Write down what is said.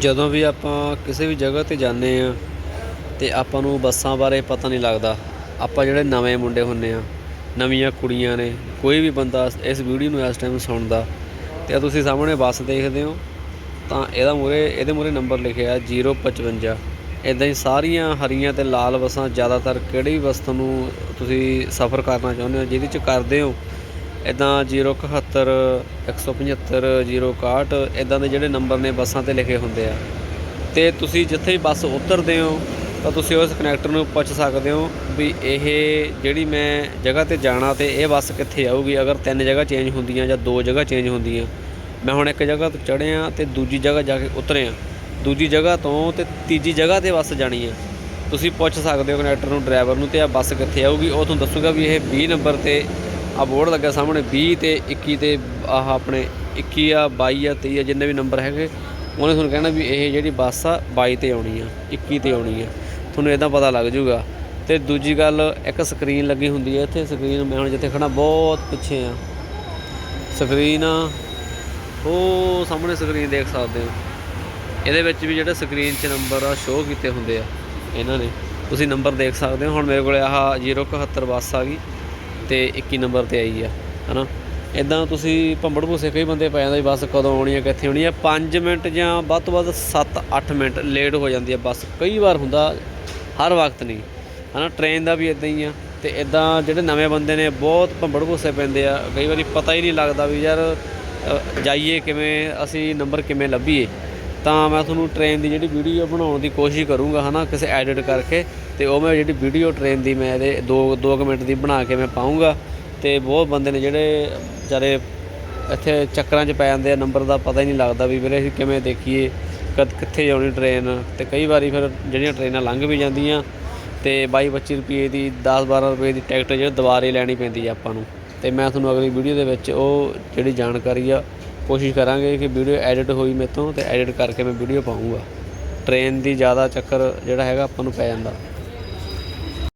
ਜਦੋਂ ਵੀ ਆਪਾਂ ਕਿਸੇ ਵੀ ਜਗ੍ਹਾ ਤੇ ਜਾਂਦੇ ਆ ਤੇ ਆਪਾਂ ਨੂੰ ਬੱਸਾਂ ਬਾਰੇ ਪਤਾ ਨਹੀਂ ਲੱਗਦਾ, ਆਪਾਂ ਜਿਹੜੇ ਨਵੇਂ ਮੁੰਡੇ ਹੁੰਨੇ ਆ ਨਵੀਆਂ ਕੁੜੀਆਂ ਨੇ, ਕੋਈ ਵੀ ਬੰਦਾ ਇਸ ਵੀਡੀਓ ਨੂੰ ਇਸ ਟਾਈਮ ਸੁਣਦਾ ਤੇ ਤੁਸੀਂ ਸਾਹਮਣੇ ਬੱਸ ਦੇਖਦੇ ਹੋ, ਤਾਂ ਇਹਦਾ ਮੂਰੇ ਇਹਦੇ ਮੂਰੇ ਨੰਬਰ ਲਿਖਿਆ 055 ਇਦਾਂ ਹੀ ਸਾਰੀਆਂ ਹਰੀਆਂ ਤੇ ਲਾਲ ਬੱਸਾਂ ਜ਼ਿਆਦਾਤਰ ਕਿਹੜੀ ਬੱਸ ਤੁਹਾਨੂੰ ਤੁਸੀਂ ਸਫ਼ਰ ਕਰਨਾ ਚਾਹੁੰਦੇ ਹੋ, ਜਿਹਦੇ ਚ ਕਰਦੇ ਹੋ ਇਦਾਂ 071 175 061 ਇਦਾਂ ਦੇ ਜਿਹੜੇ ਨੰਬਰ ਨੇ ਬੱਸਾਂ ਤੇ ਲਿਖੇ ਹੁੰਦੇ ਆ। ਤੇ ਤੁਸੀਂ ਜਿੱਥੇ ਹੀ ਬੱਸ ਉਤਰਦੇ ਹੋ, ਤਾਂ ਤੁਸੀਂ ਉਸ ਕਨੈਕਟਰ ਨੂੰ ਪੁੱਛ ਸਕਦੇ ਹੋ ਵੀ ਇਹ ਜਿਹੜੀ ਮੈਂ ਜਗ੍ਹਾ ਤੇ ਜਾਣਾ ਤੇ ਇਹ ਬੱਸ ਕਿੱਥੇ ਆਊਗੀ? ਅਗਰ ਤਿੰਨ ਜਗ੍ਹਾ ਚੇਂਜ ਹੁੰਦੀਆਂ ਜਾਂ ਦੋ ਜਗ੍ਹਾ ਚੇਂਜ ਹੁੰਦੀਆਂ, ਮੈਂ ਹੁਣ ਇੱਕ ਜਗ੍ਹਾ ਤੋਂ ਚੜ੍ਹਿਆ ਤੇ ਦੂਜੀ ਜਗ੍ਹਾ ਜਾ ਕੇ ਉਤਰਿਆ। ਦੂਜੀ ਜਗ੍ਹਾ ਤੋਂ ਤੇ ਤੀਜੀ ਜਗ੍ਹਾ ਤੇ ਬੱਸ ਜਾਣੀ ਆ। ਤੁਸੀਂ ਪੁੱਛ ਸਕਦੇ ਹੋ ਕਨੈਕਟਰ ਨੂੰ ਡਰਾਈਵਰ ਨੂੰ ਤੇ ਆ ਬੱਸ ਕਿੱਥੇ ਆਊਗੀ? ਉਹ ਤੁਹਾਨੂੰ ਦੱਸੂਗਾ ਵੀ ਇਹ 20 ਨੰਬਰ ਤੇ ਆ ਬੋਰਡ ਲੱਗਾ ਸਾਹਮਣੇ 20 ਤੇ 21 ਤੇ ਆਹ ਆਪਣੇ 21 ਆ 22 ਆ 23 ਆ, ਜਿੰਨੇ ਵੀ ਨੰਬਰ ਹੈਗੇ, ਉਹਨੇ ਤੁਹਾਨੂੰ ਕਹਿਣਾ ਵੀ ਇਹ ਜਿਹੜੀ ਬੱਸ ਆ 22 ਤੇ ਆਉਣੀ ਆ 21 ਤੇ ਆਉਣੀ ਆ। ਤੁਹਾਨੂੰ ਇਦਾਂ ਪਤਾ ਲੱਗ ਜਾਊਗਾ। ਤੇ ਦੂਜੀ ਗੱਲ, ਇੱਕ ਸਕਰੀਨ ਲੱਗੀ ਹੁੰਦੀ ਹੈ ਇੱਥੇ ਸਕਰੀਨ ਮੈਂ ਹੁਣ ਜਿੱਥੇ ਖੜਾ ਬਹੁਤ ਪਿੱਛੇ ਆ। ਸਕਰੀਨ ਉਹ ਸਾਹਮਣੇ ਸਕਰੀਨ ਦੇਖ ਸਕਦੇ ਹੋ। ਇਹਦੇ ਵਿੱਚ ਵੀ ਜਿਹੜੇ ਸਕਰੀਨ 'ਚ ਨੰਬਰ ਆ ਸ਼ੋਅ ਕੀਤੇ ਹੁੰਦੇ ਆ, ਇਹਨਾਂ ਨੇ। ਤੁਸੀਂ ਨੰਬਰ ਦੇਖ ਸਕਦੇ ਹੋ। ਹੁਣ ਮੇਰੇ ਕੋਲੇ ਆਹ 071 ਬੱਸ ਆ ਗਈ। ਤੇ 21 ਨੰਬਰ ਤੇ ਆਈ ਆ, ਹਨਾ? ਇਦਾਂ ਤੁਸੀਂ ਭੰਬੜ ਭੂਸੇ ਕਈ ਬੰਦੇ ਪੈ ਜਾਂਦੇ ਵੀ ਬੱਸ ਕਦੋਂ ਆਉਣੀ ਆ, ਕਿੱਥੇ ਆਉਣੀ ਆ? 5 ਮਿੰਟ ਜਾਂ ਵੱਧ ਤੋਂ ਵੱਧ 7-8 ਮਿੰਟ ਲੇਟ ਹੋ ਜਾਂਦੀ ਆ ਬੱਸ। ਕਈ ਵਾਰ ਹੁੰਦਾ, ਹਰ ਵਕਤ ਨਹੀਂ, ਹਨਾ? ਟ੍ਰੇਨ ਦਾ ਵੀ ਇਦਾਂ ਹੀ ਆ। ਤੇ ਇਦਾਂ ਜਿਹੜੇ ਨਵੇਂ ਬੰਦੇ ਨੇ, ਬਹੁਤ ਭੰਬੜ ਭੂਸੇ ਪੈਂਦੇ ਆ। ਕਈ ਵਾਰੀ ਪਤਾ ਹੀ ਨਹੀਂ ਲੱਗਦਾ ਵੀ ਯਾਰ ਜਾਈਏ ਕਿਵੇਂ, ਅਸੀਂ ਨੰਬਰ ਕਿਵੇਂ ਲੱਭੀਏ। ਤਾਂ ਮੈਂ ਤੁਹਾਨੂੰ ਟ੍ਰੇਨ ਦੀ ਜਿਹੜੀ ਵੀਡੀਓ ਬਣਾਉਣ ਦੀ ਕੋਸ਼ਿਸ਼ ਕਰੂੰਗਾ, ਹਨਾ, ਕਿਸੇ ਐਡਿਟ ਕਰਕੇ, ਤੇ ਉਹ ਮੈਂ ਜਿਹੜੀ ਵੀਡੀਓ ਟ੍ਰੇਨ ਦੀ ਮੈਂ ਇਹਦੇ 2 2 ਮਿੰਟ ਦੀ ਬਣਾ ਕੇ ਮੈਂ ਪਾਉਂਗਾ ਤੇ ਬਹੁਤ ਬੰਦੇ ਨੇ ਜਿਹੜੇ ਵਿਚਾਰੇ ਇੱਥੇ ਚੱਕਰਾਂ 'ਚ ਪੈ ਜਾਂਦੇ ਆ ਨੰਬਰ ਦਾ ਪਤਾ ਹੀ ਨਹੀਂ ਲੱਗਦਾ ਵੀ ਵੀਰੇ ਅਸੀਂ ਕਿਵੇਂ ਦੇਖੀਏ, ਕਦ, ਕਿੱਥੇ ਜਾਣੀ ਟ੍ਰੇਨ ਤੇ ਕਈ ਵਾਰੀ ਫਿਰ ਜਿਹੜੀਆਂ ਟ੍ਰੇਨਾਂ ਲੰਘ ਵੀ ਜਾਂਦੀਆਂ, ਤੇ 22 25 ਰੁਪਏ ਦੀ 10 12 ਰੁਪਏ ਦੀ ਟਿਕਟ ਜਿਹੜੀ ਦੁਬਾਰੇ ਲੈਣੀ ਪੈਂਦੀ ਆ ਆਪਾਂ ਨੂੰ। ਤੇ ਮੈਂ ਤੁਹਾਨੂੰ ਅਗਲੀ ਵੀਡੀਓ ਦੇ ਵਿੱਚ ਉਹ ਜਿਹੜੀ ਜਾਣਕਾਰੀ ਆ ਕੋਸ਼ਿਸ਼ ਕਰਾਂਗੇ ਕਿ ਵੀਡੀਓ ਐਡਿਟ ਹੋਈ ਮੇਰੇ ਤੋਂ ਤੇ ਐਡਿਟ ਕਰਕੇ ਮੈਂ ਵੀਡੀਓ ਪਾਉਂਗਾ। ਟ੍ਰੇਨ ਦੀ ਜ਼ਿਆਦਾ ਚੱਕਰ ਜਿਹੜਾ ਹੈਗਾ ਆਪਾਂ ਨੂੰ ਪੈ ਜਾਂਦਾ।